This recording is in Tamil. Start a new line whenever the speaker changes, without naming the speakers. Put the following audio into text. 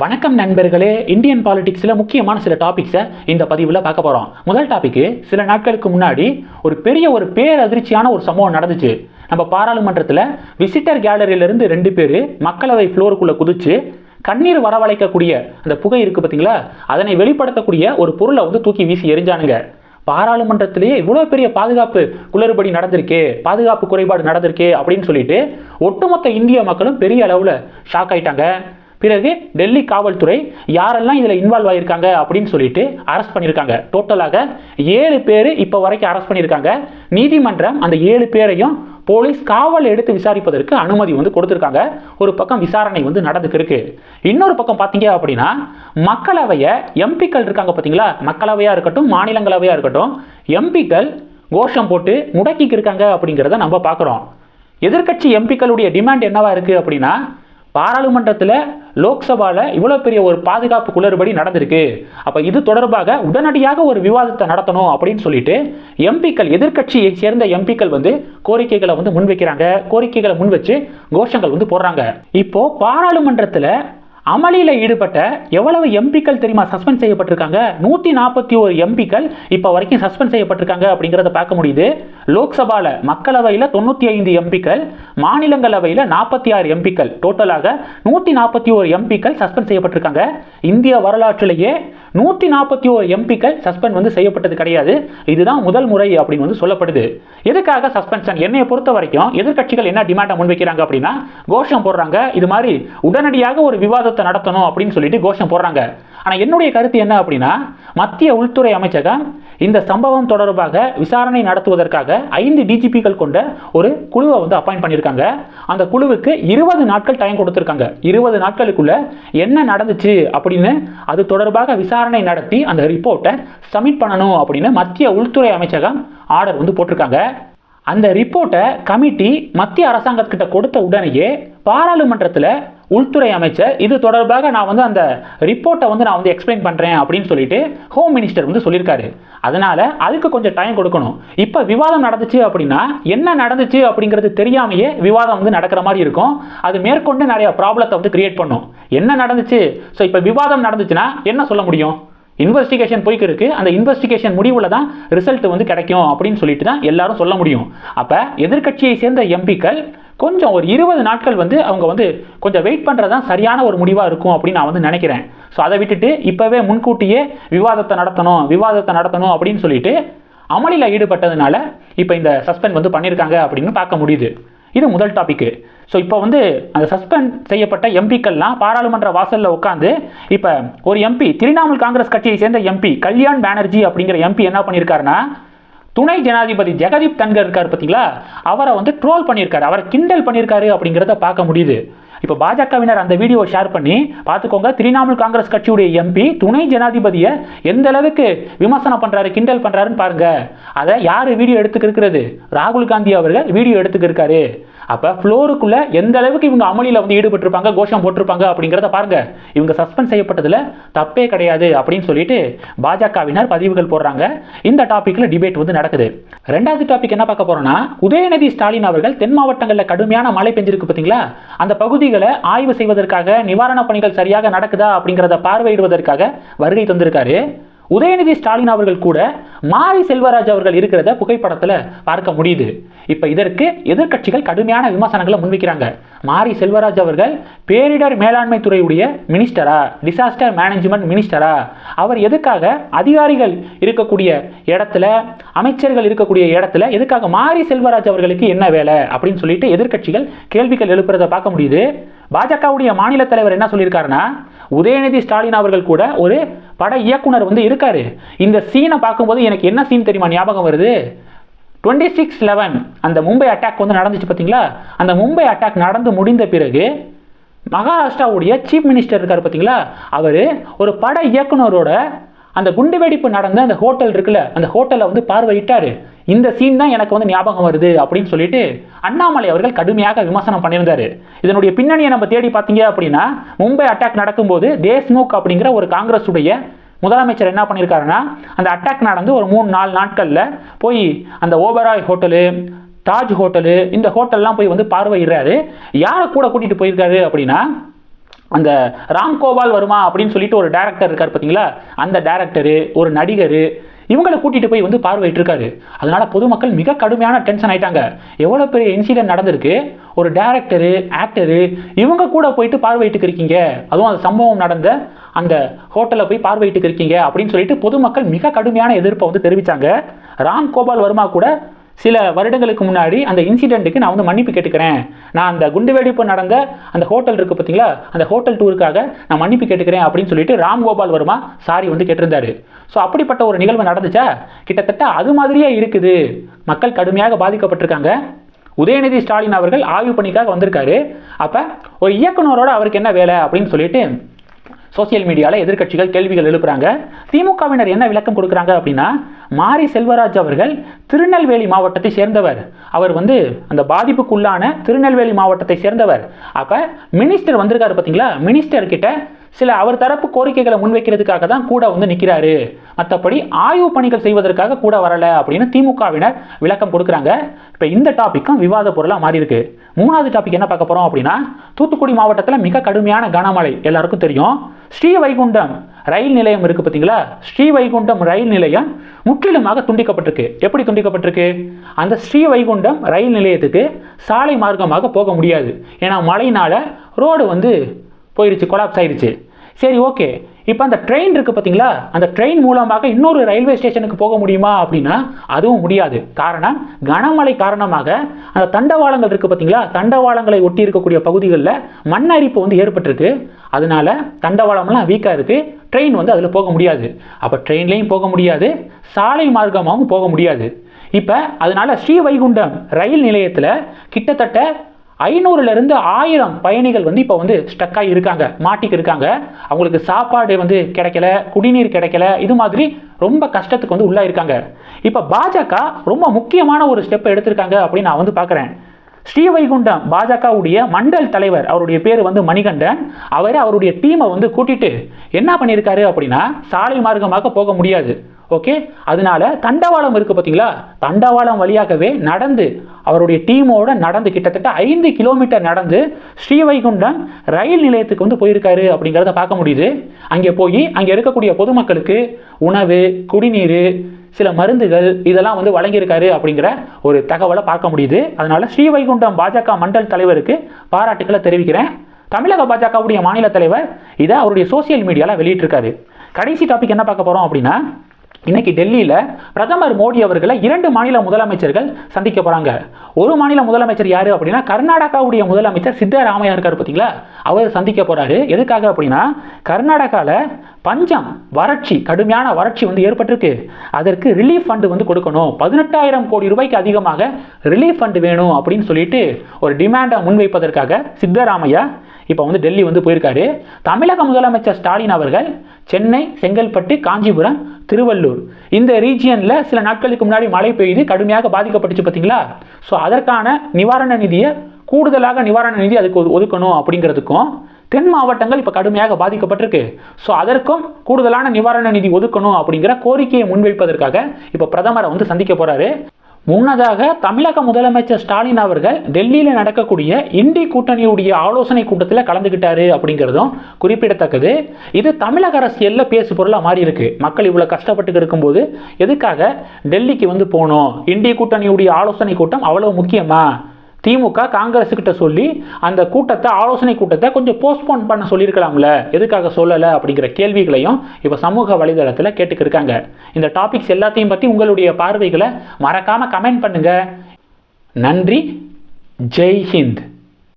வணக்கம் நண்பர்களே இந்தியன் பாலிடிக்ஸில் முக்கியமான சில டாபிக்ஸை இந்த பதிவில் பார்க்க போகிறோம் முதல் டாபிக்கு சில நாட்களுக்கு முன்னாடி ஒரு பெரிய ஒரு பேரதிர்ச்சியான ஒரு சம்பவம் நடந்துச்சு. நம்ம பாராளுமன்றத்தில் விசிட்டர் கேலரியிலேருந்து ரெண்டு பேர் மக்களவை ஃப்ளோருக்குள்ளே குதிச்சு கண்ணீர் வரவழைக்கக்கூடிய அந்த புகை இருக்குது பார்த்தீங்களா அதனை வெளிப்படுத்தக்கூடிய ஒரு பொருளை வந்து தூக்கி வீசி எரிஞ்சானுங்க பாராளுமன்றத்திலேயே இவ்வளோ பெரிய பாதுகாப்பு குளறுபடி நடந்திருக்கே பாதுகாப்பு குறைபாடு நடந்திருக்கே அப்படின்னு சொல்லிட்டு ஒட்டுமொத்த இந்திய மக்களும் பெரிய அளவில் ஷாக் ஆயிட்டாங்க. பிறகு டெல்லி காவல்துறை யாரெல்லாம் இதில் இன்வால்வ் ஆகியிருக்காங்க அப்படின்னு சொல்லிட்டு அரெஸ்ட் பண்ணியிருக்காங்க. டோட்டலாக ஏழு பேர் இப்போ வரைக்கும் அரெஸ்ட் பண்ணியிருக்காங்க. நீதிமன்றம் அந்த ஏழு பேரையும் போலீஸ் காவல் எடுத்து விசாரிப்பதற்கு அனுமதி வந்து கொடுத்துருக்காங்க. ஒரு பக்கம் விசாரணை வந்து நடந்துக்கு இருக்கு இன்னொரு பக்கம் பார்த்தீங்க அப்படின்னா மக்களவையை எம்பிக்கள் இருக்காங்க பார்த்தீங்களா மக்களவையாக இருக்கட்டும் மாநிலங்களவையாக இருக்கட்டும் எம்பிக்கள் கோஷம் போட்டு முடக்கிக்கு இருக்காங்க அப்படிங்கிறத நம்ம பார்க்குறோம் எதிர்க்கட்சி எம்பிக்களுடைய டிமாண்ட் என்னவா இருக்குது அப்படின்னா பாராளுமன்றத்தில் லோக்சபாவில் இவ்வளோ பெரிய ஒரு பாதுகாப்பு குளறுபடி நடந்திருக்கு. அப்போ இது தொடர்பாக உடனடியாக ஒரு விவாதத்தை நடத்தணும் அப்படின்னு சொல்லிட்டு எம்பிக்கள் எதிர்க்கட்சியை சேர்ந்த எம்பிக்கள் வந்து கோரிக்கைகளை வந்து முன்வைக்கிறாங்க. கோரிக்கைகளை முன் வச்சு கோஷங்கள் வந்து போடுறாங்க. இப்போ பாராளுமன்றத்தில் அமளியில் ஈடுபட்ட எவ்வளவு எம்பிக்கள் தெரியுமா சஸ்பெண்ட் செய்யப்பட்டிருக்காங்க? நூற்றி நாற்பத்தி ஒரு எம்பிக்கள் இப்போ வரைக்கும் சஸ்பெண்ட் செய்யப்பட்டிருக்காங்க அப்படிங்கிறத பார்க்க முடியுது. லோக்சபாவில் மக்களவையில் தொண்ணூற்றி ஐந்து எம்பிக்கள் மாநிலங்களவையில் நாற்பத்தி ஆறு எம்பிக்கள் டோட்டலாக நூற்றி நாற்பத்தி ஒரு எம்பிக்கள் சஸ்பெண்ட் செய்யப்பட்டிருக்காங்க. இந்திய வரலாற்றிலேயே நூற்றி நாற்பத்தி ஓரு எம்பிக்கள் சஸ்பெண்ட் வந்து செய்யப்பட்டது கிடையாது. இதுதான் முதல் முறை அப்படின்னு வந்து சொல்லப்படுது. எதுக்காக சஸ்பென்ஷன் என்னைய பொறுத்த வரைக்கும் எதிர்க்கட்சிகள் என்ன டிமாண்டை முன்வைக்கிறாங்க அப்படின்னா கோஷம் போடுறாங்க. இது மாதிரி உடனடியாக ஒரு விவாதத்தை நடத்தணும் அப்படின்னு சொல்லிட்டு கோஷம் போடுறாங்க. ஆனால் என்னுடைய கருத்து என்ன அப்படின்னா மத்திய உள்துறை அமைச்சகம் இந்த சம்பவம் தொடர்பாக விசாரணை நடத்துவதற்காக ஐந்து டிஜிபிகள் கொண்ட ஒரு குழுவை வந்து அப்பாயிண்ட் பண்ணியிருக்காங்க. அந்த குழுவுக்கு இருபது நாட்கள் டைம் கொடுத்துருக்காங்க. இருபது நாட்களுக்குள்ள என்ன நடந்துச்சு அப்படின்னு அது தொடர்பாக விசாரணை நடத்தி அந்த ரிப்போர்ட்டை சப்மிட் பண்ணணும் அப்படின்னு மத்திய உள்துறை அமைச்சகம் ஆர்டர் வந்து போட்டிருக்காங்க. அந்த ரிப்போர்ட்டை கமிட்டி மத்திய அரசாங்கத்துக்கிட்ட கொடுத்த உடனேயே பாராளுமன்றத்தில் உள்துறை அமைச்சர் இது தொடர்பாக நான் வந்து அந்த ரிப்போர்ட்டை வந்து நான் வந்து எக்ஸ்பிளைன் பண்ணுறேன் அப்படின்னு சொல்லிட்டு ஹோம் மினிஸ்டர் வந்து சொல்லியிருக்காரு. அதனால் அதுக்கு கொஞ்சம் டைம் கொடுக்கணும். இப்போ விவாதம் நடந்துச்சு அப்படின்னா என்ன நடந்துச்சு அப்படிங்கிறது தெரியாமையே விவாதம் வந்து நடக்கிற மாதிரி இருக்கும். அது மேற்கொண்டு நிறைய ப்ராப்ளத்தை வந்து கிரியேட் பண்ணும். என்ன நடந்துச்சு? ஸோ இப்போ விவாதம் நடந்துச்சுன்னா என்ன சொல்ல முடியும்? இன்வெஸ்டிகேஷன் போய்க்கு இருக்கு. அந்த இன்வெஸ்டிகேஷன் முடிவில் தான் ரிசல்ட் வந்து கிடைக்கும் அப்படின்னு சொல்லிட்டு தான் எல்லாரும் சொல்ல முடியும். அப்போ எதிர்க்கட்சியை சேர்ந்த எம்பிக்கள் கொஞ்சம் ஒரு இருபது நாட்கள் வந்து அவங்க வந்து கொஞ்சம் வெயிட் பண்ணுறது தான் சரியான ஒரு முடிவாக இருக்கும் அப்படின்னு நான் வந்து நினைக்கிறேன். ஸோ அதை விட்டுட்டு இப்போவே முன்கூட்டியே விவாதத்தை நடத்தணும் விவாதத்தை நடத்தணும் அப்படின்னு சொல்லிட்டு அமளியில் ஈடுபட்டதுனால இப்போ இந்த சஸ்பெண்ட் வந்து பண்ணியிருக்காங்க அப்படின்னு பார்க்க முடியுது. இது முதல் டாபிக்கு ஸோ இப்போ வந்து அந்த சஸ்பெண்ட் செய்யப்பட்ட எம்பிக்கள்லாம் பாராளுமன்ற வாசலில் உட்காந்து இப்போ ஒரு எம்பி திரிணாமுல் காங்கிரஸ் கட்சியை சேர்ந்த எம்பி கல்யாண் பானர்ஜி அப்படிங்கிற எம்பி என்ன பண்ணியிருக்காருன்னா துணை ஜனாதிபதி ஜெகதீப் தன்கர் இருக்கார் பார்த்தீங்களா? அவரை வந்து ட்ரோல் பண்ணியிருக்காரு. அவரை கிண்டல் பண்ணியிருக்காரு அப்படிங்கிறத பார்க்க முடியுது. இப்போ பாஜகவினர் அந்த வீடியோ ஷேர் பண்ணி பார்த்துக்கோங்க திரிணாமுல் காங்கிரஸ் கட்சியுடைய எம்பி துணை ஜனாதிபதியை எந்த அளவுக்கு விமர்சனம் பண்ணுறாரு கிண்டல் பண்ணுறாருன்னு பாருங்க. அதை யார் வீடியோ எடுத்துக்க இருக்கிறது? ராகுல் காந்தி அவர்கள் வீடியோ எடுத்துக்க இருக்காரு. அப்போ ஃப்ளோருக்குள்ள எந்த அளவுக்கு இவங்க அமளியில் வந்து ஈடுபட்டிருப்பாங்க கோஷம் போட்டிருப்பாங்க அப்படிங்கிறத பாருங்க. இவங்க சஸ்பெண்ட் செய்யப்பட்டதில் தப்பே கிடையாது அப்படின்னு சொல்லிட்டு பாஜகவினர் பதிவுகள் போடுறாங்க. இந்த டாப்பிக்கில் டிபேட் வந்து நடக்குது. ரெண்டாவது டாபிக் என்ன பார்க்க போறோம்னா உதயநிதி ஸ்டாலின் அவர்கள் தென் மாவட்டங்களில் கடுமையான மழை பெஞ்சிருக்கு பார்த்தீங்களா? அந்த பகுதிகளை ஆய்வு செய்வதற்காக நிவாரணப் பணிகள் சரியாக நடக்குதா அப்படிங்கிறத பார்வையிடுவதற்காக வருகை தந்திருக்காரு. உதயநிதி ஸ்டாலின் அவர்கள் கூட மாரி செல்வராஜ் அவர்கள் இருக்கிறத புகைப்படத்தில் பார்க்க முடியுது. இப்போ இதற்கு எதிர்க்கட்சிகள் கடுமையான விமர்சனங்களை முன்வைக்கிறாங்க. மாரி செல்வராஜ் அவர்கள் பேரிடர் மேலாண்மை துறையுடைய மினிஸ்டரா டிசாஸ்டர் மேனேஜ்மெண்ட் மினிஸ்டரா. அவர் எதுக்காக அதிகாரிகள் இருக்கக்கூடிய இடத்துல அமைச்சர்கள் இருக்கக்கூடிய இடத்துல எதுக்காக மாரி செல்வராஜ் அவர்களுக்கு என்ன வேலை அப்படின்னு சொல்லிட்டு எதிர்க்கட்சிகள் கேள்விகள் எழுப்புறதை பார்க்க முடியுது. பாஜகவுடைய மாநில தலைவர் என்ன சொல்லியிருக்காருன்னா உதயநிதி ஸ்டாலின் அவர்கள் கூட ஒரு பட இயக்குனர் வந்து இருக்காரு. இந்த சீனை பார்க்கும்போது எனக்கு என்ன சீன் தெரியுமா ஞாபகம் வருது? டுவெண்ட்டி சிக்ஸ் லெவன் அந்த மும்பை அட்டாக் வந்து நடந்துச்சு பார்த்தீங்களா? அந்த மும்பை அட்டாக் நடந்து முடிந்த பிறகு மகாராஷ்டிராவுடைய சீஃப் மினிஸ்டர் இருக்கார் பார்த்தீங்களா? அவர் ஒரு பட இயக்குனரோட அந்த குண்டுவெடிப்பு நடந்த அந்த ஹோட்டல் இருக்குல்ல அந்த ஹோட்டலை வந்து பார்வையிட்டார். இந்த சீன் தான் எனக்கு வந்து ஞாபகம் வருது அப்படின்னு சொல்லிட்டு அண்ணாமலை அவர்கள் கடுமையாக விமர்சனம் பண்ணியிருந்தாரு. இதனுடைய பின்னணியை நம்ம தேடி பார்த்தீங்க அப்படின்னா மும்பை அட்டாக் நடக்கும்போது தேஷ்முக் அப்படிங்கிற ஒரு காங்கிரஸுடைய முதலமைச்சர் என்ன பண்ணியிருக்காருன்னா அந்த அட்டாக் நடந்து ஒரு மூணு நாலு நாட்களில் போய் அந்த ஓபராய் ஹோட்டலு தாஜ் ஹோட்டலு இந்த ஹோட்டல்லாம் போய் வந்து பார்வையிடுறாரு. யாரை கூட கூட்டிகிட்டு போயிருக்காரு அப்படின்னா அந்த ராம் கோபால் வருமா அப்படின்னு சொல்லிட்டு ஒரு டேரக்டர் இருக்கார் பார்த்தீங்களா? அந்த டேரக்டரு ஒரு நடிகர் இவங்களை கூட்டிட்டு போய் வந்து பார்வையிட்டு இருக்காரு அதனால பொதுமக்கள் மிக கடுமையான டென்ஷன் ஆயிட்டாங்க. எவ்வளோ பெரிய இன்சிடென்ட் நடந்திருக்கு? ஒரு டேரக்டரு ஆக்டரு இவங்க கூட போயிட்டு பார்வையிட்டு இருக்கீங்க அதுவும் அந்த சம்பவம் நடந்த அந்த ஹோட்டலில் போய் பார்வையிட்டு இருக்கீங்க அப்படின்னு சொல்லிட்டு பொதுமக்கள் மிக கடுமையான எதிர்ப்பை வந்து தெரிவித்தாங்க ராம் கோபால் வர்மா கூட சில வருடங்களுக்கு முன்னாடி அந்த இன்சிடெண்ட்டுக்கு நான் வந்து மன்னிப்பு கேட்டுக்கிறேன். நான் அந்த குண்டுவெடிப்பு நடந்த அந்த ஹோட்டல் இருக்குது பார்த்தீங்களா? அந்த ஹோட்டல் டூருக்காக நான் மன்னிப்பு கேட்டுக்கிறேன் அப்படின்னு சொல்லிட்டு ராம் கோபால் வர்மா சாரி வந்து கேட்டிருந்தாரு. ஸோ அப்படிப்பட்ட ஒரு நிகழ்வு நடந்துச்சா? கிட்டத்தட்ட அது மாதிரியே இருக்குது. மக்கள் கடுமையாக பாதிக்கப்பட்டிருக்காங்க. உதயநிதி ஸ்டாலின் அவர்கள் ஆய்வு பணிக்காக வந்திருக்காரு. அப்போ ஒரு இயக்குனரோட அவருக்கு என்ன வேலை அப்படின்னு சொல்லிட்டு சோசியல் மீடியாவில் எதிர்கட்சிகள் கேள்விகள் எழுப்புறாங்க. திமுகவினர் என்ன விளக்கம் கொடுக்குறாங்க அப்படின்னா மாரி செல்வராஜ் அவர்கள் திருநெல்வேலி மாவட்டத்தை சேர்ந்தவர். அவர் வந்து அந்த பாதிப்புக்குள்ளான திருநெல்வேலி மாவட்டத்தை சேர்ந்தவர். அப்போ மினிஸ்டர் வந்திருக்காரு பார்த்தீங்களா மினிஸ்டர் கிட்ட சில அவர் தரப்பு கோரிக்கைகளை முன்வைக்கிறதுக்காக தான் கூட வந்து நிற்கிறாரு மற்றபடி ஆய்வு பணிகள் செய்வதற்காக கூட வரல அப்படின்னு திமுகவினர் விளக்கம் கொடுக்குறாங்க. இப்போ இந்த டாப்பிக்கும் விவாத பொருளாக மாறி இருக்கு மூணாவது டாபிக் என்ன பார்க்க போகிறோம் அப்படின்னா தூத்துக்குடி மாவட்டத்தில் மிக கடுமையான கனமழை எல்லாருக்கும் தெரியும். ஸ்ரீவைகுண்டம் ரயில் நிலையம் இருக்குது பார்த்தீங்களா ஸ்ரீவைகுண்டம் ரயில் நிலையம் முற்றிலுமாக துண்டிக்கப்பட்டிருக்கு. எப்படி துண்டிக்கப்பட்டிருக்கு? அந்த ஸ்ரீவைகுண்டம் ரயில் நிலையத்துக்கு சாலை மார்க்கமாக போக முடியாது. ஏன்னா மழையினால் ரோடு வந்து போயிடுச்சு கொலாப்ஸ் ஆயிடுச்சு சரி ஓகே இப்போ அந்த ட்ரெயின் இருக்குது பார்த்தீங்களா அந்த ட்ரெயின் மூலமாக இன்னொரு ரயில்வே ஸ்டேஷனுக்கு போக முடியுமா அப்படின்னா அதுவும் முடியாது. காரணம் கனமழை காரணமாக அந்த தண்டவாளங்கள் இருக்குது பார்த்தீங்களா தண்டவாளங்களை ஒட்டி இருக்கக்கூடிய பகுதிகளில் மண் அரிப்பு வந்து ஏற்பட்டிருக்கு. அதனால தண்டவாளம்லாம் வீக்காக இருக்குது ட்ரெயின் வந்து அதில் போக முடியாது. அப்போ ட்ரெயின்லேயும் போக முடியாது. சாலை மார்க்கமாகவும் போக முடியாது. இப்போ அதனால ஸ்ரீவைகுண்டம் ரயில் நிலையத்தில் கிட்டத்தட்ட ஐநூறுலேருந்து ஆயிரம் பயணிகள் வந்து இப்போ வந்து ஸ்டக்காக இருக்காங்க மாட்டிக்கு இருக்காங்க அவங்களுக்கு சாப்பாடு வந்து கிடைக்கல குடிநீர் கிடைக்கல இது மாதிரி ரொம்ப கஷ்டத்துக்கு வந்து உள்ளாயிருக்காங்க இப்போ பாஜக ரொம்ப முக்கியமான ஒரு ஸ்டெப் எடுத்திருக்காங்க அப்படின்னு நான் வந்து பார்க்குறேன். ஸ்ரீவைகுண்டம் பாஜகவுடைய மண்டல் தலைவர் அவருடைய பேர் வந்து மணிகண்டன். அவர் அவருடைய டீமை வந்து கூட்டிட்டு என்ன பண்ணியிருக்காரு அப்படின்னா சாலை மார்க்கமாக போக முடியாது. ஓகே அதனால தண்டவாளம் இருக்குது பார்த்தீங்களா தண்டவாளம் வழியாகவே நடந்து அவருடைய டீமோட நடந்து கிட்டத்தட்ட ஐந்து கிலோமீட்டர் நடந்து ஸ்ரீவைகுண்டம் ரயில் நிலையத்துக்கு வந்து போயிருக்காரு அப்படிங்கிறத பார்க்க முடியுது. அங்கே போய் அங்கே இருக்கக்கூடிய பொதுமக்களுக்கு உணவு குடிநீர் சில மருந்துகள் இதெல்லாம் வந்து வழங்கியிருக்காரு அப்படிங்கிற ஒரு தகவலை பார்க்க முடியுது. அதனால ஸ்ரீவைகுண்டம் பாஜக மண்டல் தலைவருக்கு பாராட்டுக்களை தெரிவிக்கிறேன். தமிழக பாஜகவுடைய மாநில தலைவர் இதை அவருடைய சோசியல் மீடியாவில் வெளியிட்டிருக்காரு. கடைசி டாபிக் என்ன பார்க்க போகிறோம் அப்படின்னா இன்னைக்கு டெல்லியில் பிரதமர் மோடி அவர்களை இரண்டு மாநில முதலமைச்சர்கள் சந்திக்க போகிறாங்க ஒரு மாநில முதலமைச்சர் யார் அப்படின்னா கர்நாடகாவுடைய முதலமைச்சர் சித்தராமையா இருக்கார் பார்த்தீங்களா அவர் சந்திக்க போகிறாரு எதுக்காக அப்படின்னா கர்நாடகாவில் பஞ்சம் வறட்சி கடுமையான வறட்சி வந்து ஏற்பட்டிருக்கு. அதற்கு ரிலீஃப் ஃபண்டு வந்து கொடுக்கணும். பதினெட்டாயிரம் கோடி ரூபாய்க்கு அதிகமாக ரிலீஃப் ஃபண்டு வேணும் அப்படின்னு சொல்லிட்டு ஒரு டிமாண்டை முன்வைப்பதற்காக சித்தராமையா இப்போ வந்து டெல்லி வந்து போயிருக்காரு. தமிழக முதலமைச்சர் ஸ்டாலின் அவர்கள் சென்னை செங்கல்பட்டு காஞ்சிபுரம் திருவள்ளூர். இந்த ரீஜியனில் சில நாட்களுக்கு முன்னாடி மழை பெய்து கடுமையாக பாதிக்கப்பட்டுச்சு பார்த்தீங்களா ஸோ அதற்கான நிவாரண நிதியை கூடுதலாக நிவாரண நிதி அதுக்கு ஒதுக்கணும் அப்படிங்கிறதுக்கும் தென் மாவட்டங்கள் இப்போ கடுமையாக பாதிக்கப்பட்டிருக்கு. ஸோ அதற்கும் கூடுதலான நிவாரண நிதி ஒதுக்கணும் அப்படிங்கிற கோரிக்கையை முன்வைப்பதற்காக இப்போ பிரதமரை வந்து சந்திக்க போகிறாரு முன்னதாக தமிழக முதலமைச்சர் ஸ்டாலின் அவர்கள் டெல்லியில் நடக்கக்கூடிய இண்டி கூட்டணியுடைய ஆலோசனை கூட்டத்தில் கலந்துக்கிட்டாரு அப்படிங்கிறதும் குறிப்பிடத்தக்கது. இது தமிழக அரசியலில் பேசு பொருளாக மாறி இருக்கு. மக்கள் இவ்வளோ கஷ்டப்பட்டு இருக்கும்போது எதுக்காக டெல்லிக்கு வந்து போகணும்? இண்டி கூட்டணியுடைய ஆலோசனை கூட்டம் அவ்வளோ முக்கியமா? திமுக காங்கிரஸ் கிட்ட சொல்லி அந்த கூட்டத்தை ஆலோசனை கூட்டத்தை கொஞ்சம் போஸ்ட்போன் பண்ண சொல்லியிருக்கலாம்ல. எதுக்காக சொல்லலை அப்படிங்கிற கேள்விகளையும் இப்போ சமூக வலைதளத்தில் கேட்டுக்கிருக்காங்க. இந்த டாபிக்ஸ் எல்லாத்தையும் பற்றி உங்களுடைய பார்வைகளை மறக்காமல் கமெண்ட் பண்ணுங்கள் நன்றி. ஜெய் ஹிந்த்